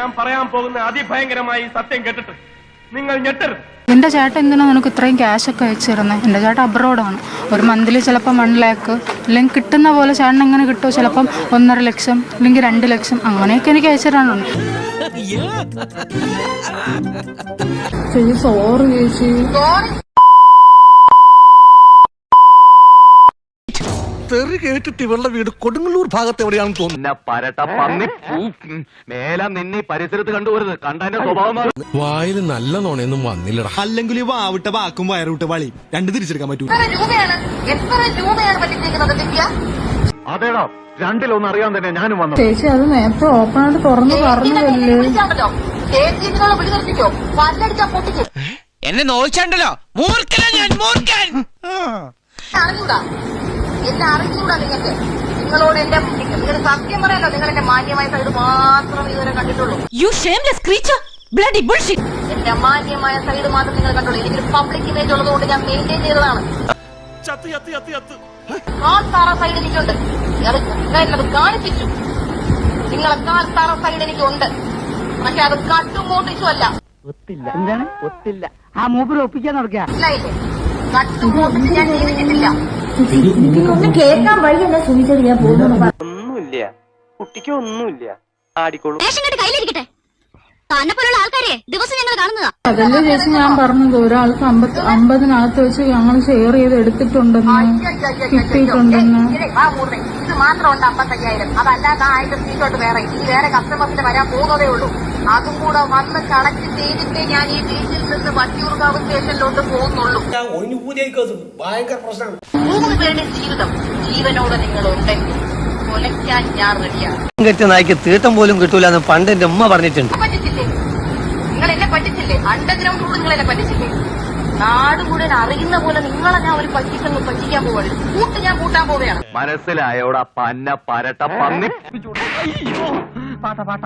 ഞാൻ പറയാൻ പോകുന്ന അതിഭയങ്കരമായി സത്യം കേട്ടിട്ട് നിങ്ങൾ ഞെട്ടരുത്. എന്റെ ചേട്ടൻ എന്തിനാ നിനക്ക് ഇത്രയും ക്യാഷ് ഒക്കെ അയച്ചു തരുന്നത് എന്റെ ചേട്ടൻ അബ്രോഡാണ് ഒരു മന്തിൽ ചിലപ്പം വൺ ലാക്ക് അല്ലെങ്കിൽ കിട്ടുന്ന പോലെ ചേട്ടൻ എങ്ങനെ കിട്ടുമോ ചിലപ്പം ഒന്നര ലക്ഷം അല്ലെങ്കിൽ രണ്ട് ലക്ഷം അങ്ങനെയൊക്കെ എനിക്ക് അയച്ചു തരാനുണ്ട്. ചേച്ചി സോറി ചേച്ചി. തെറി കേട്ടിട്ട് ഇവളുടെ വീട് കൊടുങ്ങല്ലൂർ ഭാഗത്ത് എവിടെയാണെന്ന് തോന്നുന്നു. പരട്ട പന്നി മേല നിന്നെ പരിസരത്ത് കണ്ടുപോരുത്. കണ്ടതിന്റെ സ്വഭാവം. വായിൽ നല്ല നോണയൊന്നും വന്നില്ലടാ. അല്ലെങ്കിൽ ഈ വാവിട്ട വാക്കും വയറുവിട്ട വളി രണ്ട് തിരിച്ചെടുക്കാൻ പറ്റൂ. അതേടാ രണ്ടിലൊന്നും അറിയാൻ തന്നെ ഞാനും വന്നു ചേച്ചി അത് നേരത്തെ ഓപ്പൺ ആയിട്ട് തുറന്നു പറഞ്ഞതല്ലേ? എന്നെ നോയിച്ചാണ്ടല്ലോ മൂർഖനാ ഞാൻ മൂർഖൻ! അറിഞ്ഞൂടാ എന്നെ അറിഞ്ഞൂടാ നിങ്ങൾക്ക്? നിങ്ങളോട് എന്റെ നിങ്ങൾ സത്യം പറയാനോ നിങ്ങൾ എന്റെ മാന്യമായ സൈഡ് മാത്രം ഇതുവരെ കണ്ടിട്ടുള്ളൂ. You shameless creature bloody bullshit എന്റെ മാന്യമായ സൈഡ് മാത്രം നിങ്ങൾ കണ്ടുള്ളൂ. എനിക്കൊരു പബ്ലിക് ഇമേജ് ഉള്ളതുകൊണ്ട് ഞാൻ മെയിന്റെയിൻ ചെയ്തതാണ്. കാൽ താറ സൈഡ് എനിക്കുണ്ട്. അത് ഞാനത് കാണിപ്പിച്ചു. നിങ്ങളെ കാൽ താറ സൈഡ് എനിക്കുണ്ട്. പക്ഷെ അത് കട്ടും മോട്ടിച്ചും അല്ല. എന്താണ്? ഒത്തില്ല. ആ മൂപ്പര് ഒപ്പിക്കാൻ നടക്കുക കട്ടും മോട്ടിച്ച് ഞാൻ ജീവിച്ചിട്ടില്ല. ഒന്നുമില്ല. കുട്ടിക്ക് ഒന്നുമില്ല. ആടിക്കോളൂ. കയ്യിലിരിക്കട്ടെ. തന്നെ പോലുള്ള ആൾക്കാരെ ദിവസം ഞങ്ങൾ കാണുന്നതാ. അതല്ലേ ചേച്ചി ഞാൻ പറഞ്ഞത്? ഒരാൾക്ക് അമ്പത് അമ്പതിനകത്ത് വെച്ച് ഞങ്ങൾ ഷെയർ ചെയ്ത് എടുത്തിട്ടുണ്ടെന്ന് കിട്ടിയിട്ടുണ്ടെന്ന്. ഇതേ, മാത്രമുണ്ട് അമ്പത്തയ്യായിരം. അതല്ലാത്ത ആയിരം സീറ്റോട്ട് വേറെ. ഇനി വേറെ കസ്റ്റമേഴ്സിന് വരാൻ പോകുന്നതേ ഉള്ളൂ. അതും കൂടെ വന്ന് കണക്ട് ചെയ്തിട്ടേ ഞാൻ ഈ ബീച്ചിൽ നിന്ന് വട്ടിയൂർക്കാവ് സ്റ്റേഷനിലോട്ട് പോകുന്നുള്ളൂ. മൂന്ന് പേരുടെ ജീവിതം ജീവനോട് നിങ്ങൾ ഉണ്ടെങ്കിൽ കൊലയ്ക്കാൻ ഞാൻ റെഡിയാണ്. കെട്ടി നായ്ക്ക് തീട്ടം പോലും കിട്ടൂല എന്ന് പണ്ട് എന്റെ ഉമ്മ പറഞ്ഞിട്ടുണ്ട്. പറ്റിച്ചില്ലേ? നിങ്ങൾ എന്നെ പറ്റിച്ചില്ലേ? അണ്ടർഗ്രൗണ്ട് കൂടെ നിങ്ങൾ എന്നെ പറ്റിച്ചില്ലേ? നാട് മുഴുവൻ അറിയുന്ന പോലെ നിങ്ങളെ ഞാൻ ഒരു പറ്റിക്കുന്നു പറ്റിക്കാൻ പോവാണ്. കൂട്ട് ഞാൻ കൂട്ടാൻ പോവുകയാണ്. മനസ്സിലായോടാ പന്ന പരട്ട പന്നി? പാട്ട പാട്ട.